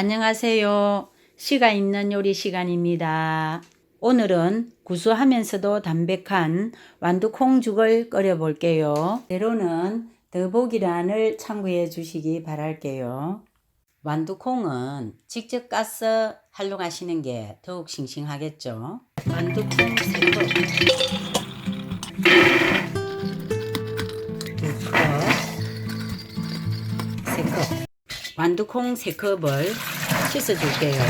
안녕하세요. 시가 있는 요리 시간입니다. 오늘은 구수하면서도 담백한 완두콩죽을 끓여 볼게요. 재료는 더보기란을 참고해 주시기 바랄게요. 완두콩은 직접 까서 활용하시는 게 더욱 싱싱하겠죠. 완두콩 3컵, 완두콩 3컵을 씻어줄게요.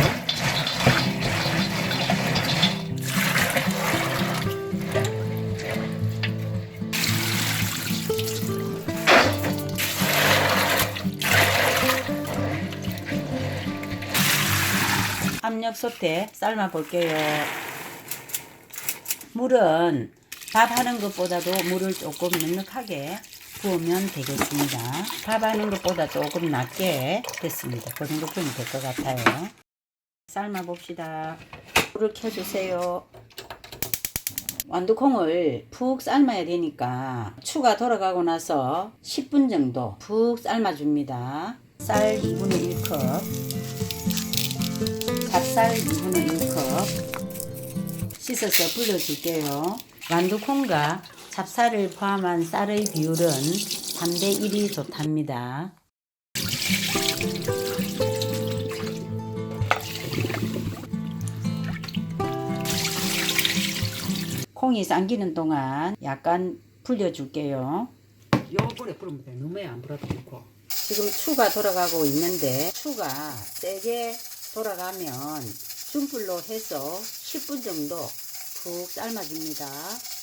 압력솥에 삶아 볼게요. 물은 밥 하는 것보다도 물을 조금 넉넉하게 부으면 되겠습니다. 밥하는 것보다 조금 낮게 됐습니다. 그 정도 부으면 될 것 같아요. 삶아 봅시다. 불을 켜주세요. 완두콩을 푹 삶아야 되니까 추가 돌아가고 나서 10분 정도 푹 삶아줍니다. 쌀 2분의 1컵, 찹쌀 2분의 1컵 씻어서 불려줄게요. 완두콩과 찹쌀을 포함한 쌀의 비율은 3대 1이 좋답니다. 콩이 잠기는 동안 약간 불려줄게요. 요 불에 불으면 돼. 너무 안 불어도 좋고. 지금 추가 돌아가고 있는데 추가 세게 돌아가면 중불로 해서 10분 정도 푹 삶아줍니다.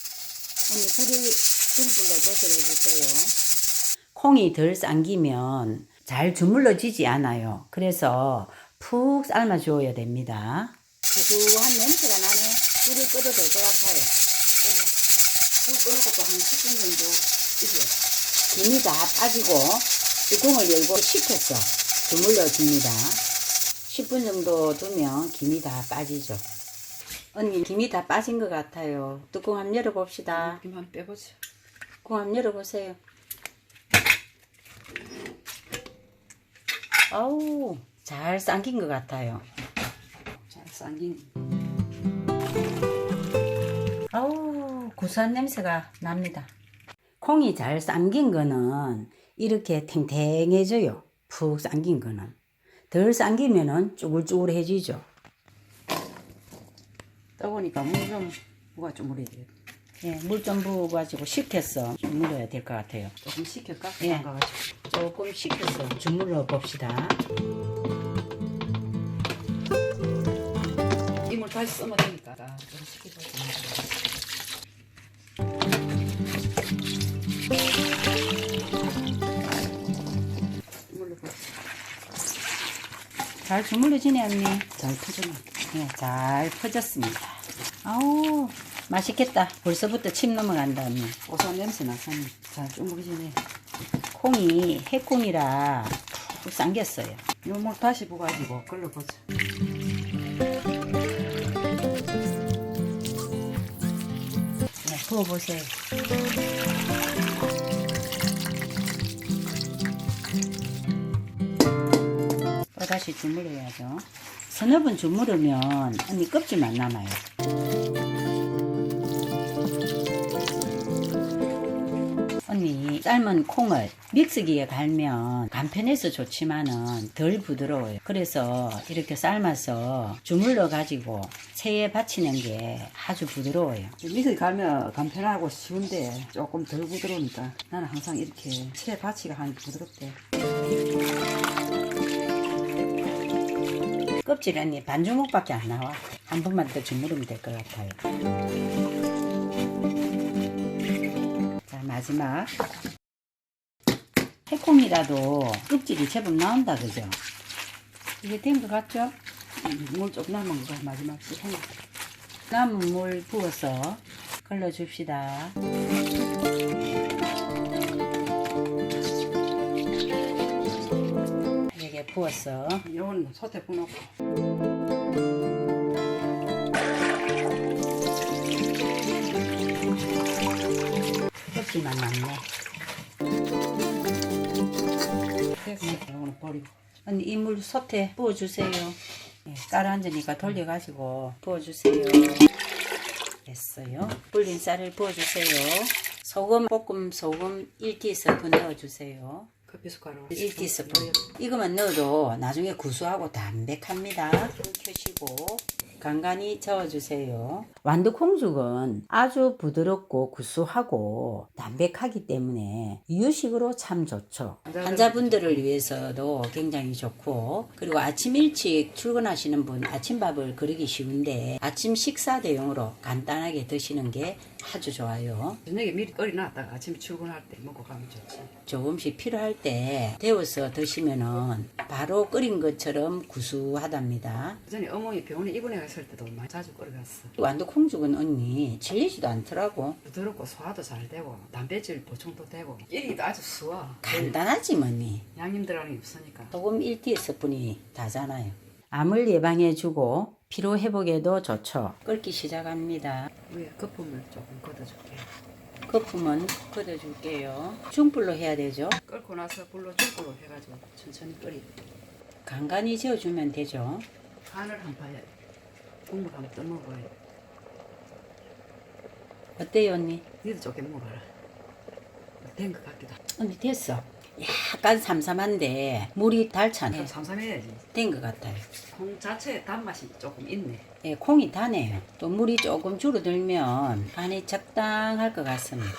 언니 불을 중불로 조절해 주세요. 콩이 덜 삶기면 잘 주물러지지 않아요. 그래서 푹 삶아 주어야 됩니다. 고소한 냄새가 나네. 불을 꺼도 될 것 같아요. 불 끄고 또한 10분 정도 익혀요. 김이 다 빠지고 뚜껑을 열고 식혀서 주물러 줍니다. 10분 정도 두면 김이 다 빠지죠. 언니 김이 다 빠진 것 같아요. 뚜껑 한번 열어봅시다. 김한 빼보자. 뚜껑 한번 열어보세요. 아우 잘 삶긴 것 같아요. 잘 쌍긴. 아우 고소한 냄새가 납니다. 콩이 잘 삶긴 거는 이렇게 탱탱해져요. 푹 삶긴 거는. 덜 삶기면은 쭈글쭈글해지죠. 떠보니까 물 좀 뭐가 좀 물어야 돼. 예, 물 좀 부어가지고 식혀서 주물러야 될 것 같아요. 조금 식힐까? 예. 조금 식혀서 주물러 봅시다. 이 물 다시 쓰면 되니까. 좀 식히고. 이물로 봐. 잘 주물러지네 언니. 잘 터져나. 예, 잘 퍼졌습니다. 아우 맛있겠다. 벌써부터 침 넘어간다 언니. 고소한 냄새 나사니 잘 쭈물지네. 콩이 해콩이라 푹 삶겼어요. 요물 다시 부가지고 걸러보자. 네, 부어보세요. 또 다시 주물러야죠. 서너 번 주물으면 언니 껍질만 남아요. 언니 삶은 콩을 믹스기에 갈면 간편해서 좋지만은 덜 부드러워요. 그래서 이렇게 삶아서 주물러 가지고 체에 받치는 게 아주 부드러워요. 밑에 가면 간편하고 쉬운데 조금 덜 부드러우니까 나는 항상 이렇게 채 바치가 하니 부드럽대. 껍질 언니 반 주먹밖에 안 나와. 한 번만 더 주무르면 될 것 같아요. 자 마지막 해콩이라도 껍질이 제법 나온다 그죠? 이게 된 것 같죠? 물 조금 남은 거 마지막 시간. 남은 물 부어서 걸러줍시다. 부었어. 이건 솥에 부놓고 껍질만 남네. 됐어. 이거는 버리고. 언니 이물 솥에 부어주세요. 예, 깔아앉으니까 돌려가지고 부어주세요. 됐어요. 불린 쌀을 부어주세요. 소금, 볶음 소금 1티스푼 넣어주세요. 커피 숟가락 1티스푼. 이거만 넣어도 나중에 구수하고 담백합니다. 불 켜시고 간간히 저어주세요. 완두콩죽은 아주 부드럽고 구수하고 담백하기 때문에 이유식으로 참 좋죠. 환자분들을 위해서도 굉장히 좋고 그리고 아침 일찍 출근하시는 분 아침밥을 그리기 쉬운데 아침 식사 대용으로 간단하게 드시는 게 아주 좋아요. 저녁에 미리 끓여놨다가 아침에 출근할 때 먹고 가면 좋지 조금씩 필요할 때 데워서 드시면은 바로 끓인 것처럼 구수하답니다. 그전에 어머니 병원에 입원해 갔을 때도 많이 자주 끓여갔어 완두 콩죽은 언니 질리지도 않더라고. 부드럽고 소화도 잘 되고 단백질 보충도 되고 끓이기도 아주 수워 간단하지 뭐니. 양념 들어가는 게 없으니까 소금 1티스푼이 다잖아요. 암을 예방해주고 피로 회복에도 좋죠. 끓기 시작합니다. 위에 거품을 조금 걷어줄게 거품은 걷어줄게요. 중불로 해야 되죠. 끓고 나서 불로 중불로 해가지고 천천히 끓이 간간히 저어주면 되죠. 간을 한 봐야 국물 한번 떠먹어야 어때요 언니? 니도 조금 먹어라 된 것 같기도 하고 언니 됐어. 약간 삼삼한데 물이 달잖아요. 좀 삼삼해야지 된 것 같아요. 콩 자체에 단맛이 조금 있네 예, 콩이 다네요. 또 물이 조금 줄어들면 간이 적당할 것 같습니다.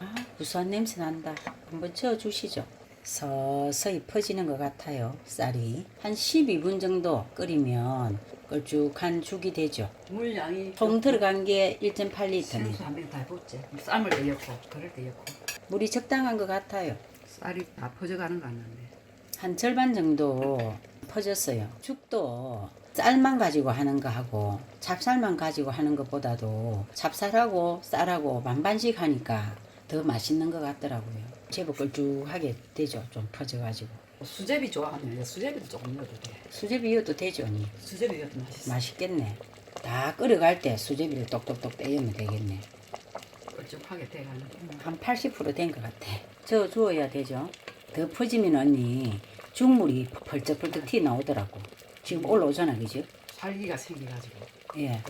아, 구수한 냄새 난다. 한번 저어 주시죠. 서서히 퍼지는 것 같아요. 쌀이. 한 12분 정도 끓이면 걸쭉한 죽이 되죠. 물량이 통 들어간 게 1.8리터입니다. 생수 한병다 붓지 쌈을 때 넣고 그럴 때 넣고 물이 적당한 것 같아요. 쌀이 다 퍼져가는 거 같는데 한 절반 정도 퍼졌어요. 죽도 쌀만 가지고 하는 거하고 찹쌀만 가지고 하는 것보다도 찹쌀하고 쌀하고 반반씩 하니까 더 맛있는 것 같더라고요. 제법 걸쭉하게 되죠. 좀 퍼져가지고. 수제비 좋아하면 수제비도 조금 넣어도 돼 수제비여도 되죠, 언니. 수제비가 더 맛있어 맛있겠네. 다 끓여갈 때 수제비를 똑똑똑 떼우면 되겠네. 걸쭉하게 돼가는 한 80%된 것 같아. 저 주어야 되죠. 더 퍼지면 언니 죽물이 벌쩍벌쩍 튀어나오더라고. 지금 올라오잖아, 그죠? 살기가 생겨가지고 예.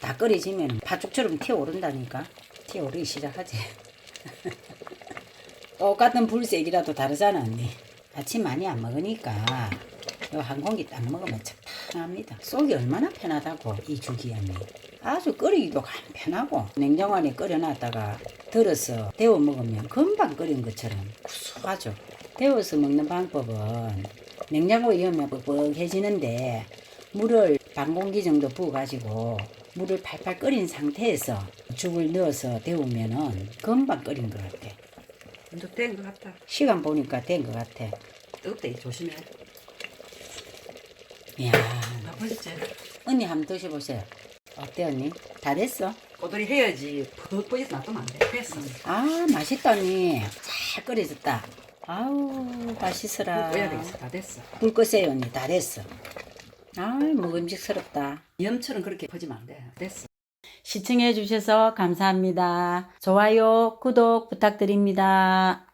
다 끓여지면 팥죽처럼 튀어오른다니까. 튀어오르기 시작하지. 똑같은 불색이라도 다르잖아, 언니. 아침 많이 안 먹으니까 요 한 공기 딱 먹으면 적당합니다. 쏘기 얼마나 편하다고, 이 죽이 언니. 아주 끓이기도 간편하고 냉장고 안에 끓여놨다가 덜어서 데워 먹으면 금방 끓인 것처럼 구수하죠. 데워서 먹는 방법은 냉장고에 넣으면 뻑뻑해지는데 물을 반 공기 정도 부어가지고 물을 팔팔 끓인 상태에서 죽을 넣어서 데우면은 금방 끓인 것 같아. 이제 된것 같다 시간 보니까 된 것 같아. 뜨겁대 조심해 이야, 다 퍼졌지 언니 한번 드셔보세요. 어때 언니? 다 됐어? 꼬들이 해야지 퍽 퍼져서 놔두면 안돼 됐어 아 맛있다 언니. 잘 끓여졌다. 아우 맛있어라. 볶아야 되겠어 다 됐어 불 끄세요 언니. 다 됐어. 아 먹음직스럽다. 염처럼 그렇게 퍼지면 안돼 됐어 시청해 주셔서 감사합니다. 좋아요, 구독 부탁드립니다.